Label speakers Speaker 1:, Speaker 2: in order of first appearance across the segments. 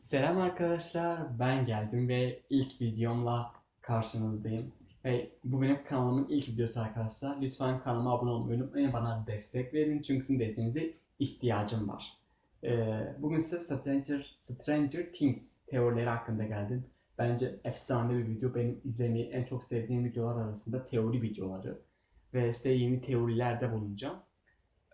Speaker 1: Selam arkadaşlar, ben geldim ve ilk videomla karşınızdayım. Ve bu benim kanalımın ilk videosu arkadaşlar. Lütfen kanalıma abone olmayı unutmayın, bana destek verin çünkü sizin desteğinize ihtiyacım var. Ee, bugün size Stranger, Stranger Things teorileri hakkında geldim. Bence efsane bir video. Benim izlemeyi en çok sevdiğim videolar arasında teori videoları. Ve size yeni teorilerde bulunacağım.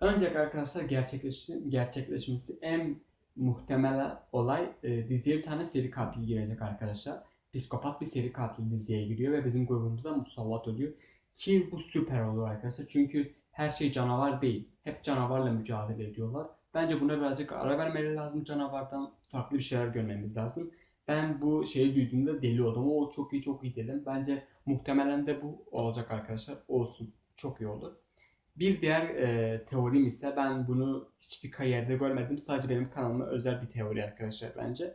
Speaker 1: Öncelikle arkadaşlar gerçekleşmesi, gerçekleşmesi en muhtemel olay e, diziye bir tane seri katil girecek arkadaşlar. Psikopat bir seri katil diziye giriyor ve bizim grubumuza musallat oluyor. Ki bu süper olur arkadaşlar. Çünkü her şey canavar değil. Hep canavarla mücadele ediyorlar. Bence buna birazcık ara vermeleri lazım. Canavardan farklı bir şeyler görmemiz lazım. Ben bu şeyi duyduğumda deli oldum. O çok iyi çok iyi dedim. Bence muhtemelen de bu olacak arkadaşlar. Olsun. Çok iyi olur. Bir diğer e, teorim ise ben bunu hiçbir kariyerde görmedim. Sadece benim kanalıma özel bir teori arkadaşlar bence.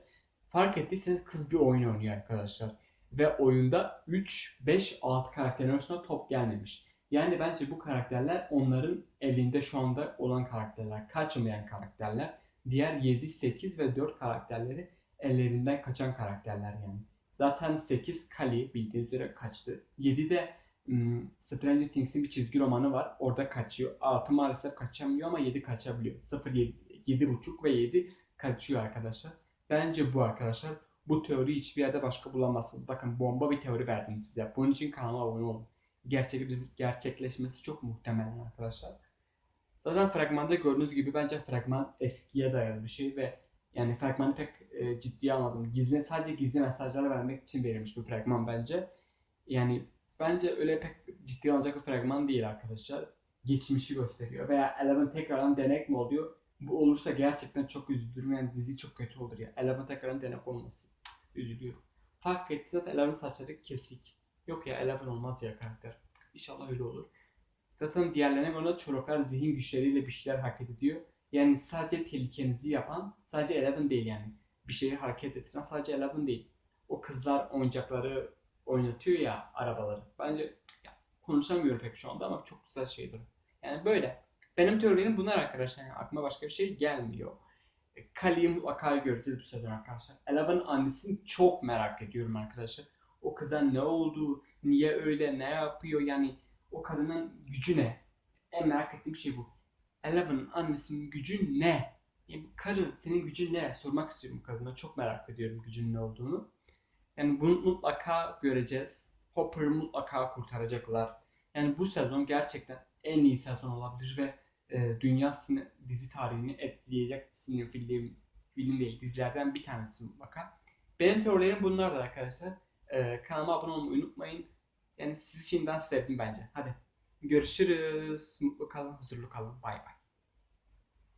Speaker 1: Fark ettiyseniz kız bir oyun oynuyor arkadaşlar. Ve oyunda 3, 5, 6 karakterin arasında top gelmemiş. Yani bence bu karakterler onların elinde şu anda olan karakterler. Kaçmayan karakterler. Diğer 7, 8 ve 4 karakterleri ellerinden kaçan karakterler yani. Zaten 8 Kali bildiğiniz üzere kaçtı. 7 de Stranger Things'in bir çizgi romanı var. Orada kaçıyor. 6 maalesef kaçamıyor ama 7 kaçabiliyor. 0, 7, 7,5 ve 7 kaçıyor arkadaşlar. Bence bu arkadaşlar. Bu teoriyi hiçbir yerde başka bulamazsınız. Bakın bomba bir teori verdim size. Bunun için kanalıma abone olun. Gerçek, gerçekleşmesi çok muhtemelen arkadaşlar. Zaten fragmanda gördüğünüz gibi bence fragman eskiye dayalı bir şey ve yani fragmanı pek e, ciddiye almadım. Gizli, sadece gizli mesajlar vermek için verilmiş bu fragman bence. Yani Bence öyle pek ciddi alınacak bir fragman değil arkadaşlar. Geçmişi gösteriyor. Veya Eleven tekrardan denek mi oluyor? Bu olursa gerçekten çok üzülürüm. Yani dizi çok kötü olur ya. Eleven tekrardan denek olması. Üzülüyorum. Fark etti zaten Eleven saçları kesik. Yok ya Eleven olmaz ya karakter. İnşallah öyle olur. Zaten diğerlerine göre çocuklar zihin güçleriyle bir şeyler hareket ediyor. Yani sadece tehlikenizi yapan sadece Eleven değil yani. Bir şeyi hareket ettiren sadece Eleven değil. O kızlar oyuncakları oynatıyor ya arabaları. Bence ya, konuşamıyorum pek şu anda ama çok güzel şeydir. Yani böyle. Benim teorilerim bunlar arkadaşlar. Yani aklıma başka bir şey gelmiyor. E, Kali'yi mutlaka göreceğiz bu sezon arkadaşlar. Eleven'ın annesini çok merak ediyorum arkadaşlar. O kıza ne oldu, niye öyle, ne yapıyor yani o kadının gücü ne? En merak ettiğim şey bu. Eleven'ın annesinin gücü ne? Yani karı senin gücün ne? Sormak istiyorum kadına. Çok merak ediyorum gücün ne olduğunu. Yani bunu mutlaka göreceğiz. Hopper'ı mutlaka kurtaracaklar. Yani bu sezon gerçekten en iyi sezon olabilir ve e, dünya sine, dizi tarihini etkileyecek sinir film, film değil dizilerden bir tanesi mutlaka. Benim teorilerim bunlar da arkadaşlar. E, kanalıma abone olmayı unutmayın. Yani sizi şimdiden sevdim bence. Hadi görüşürüz. Mutlu kalın, huzurlu kalın. Bay bay.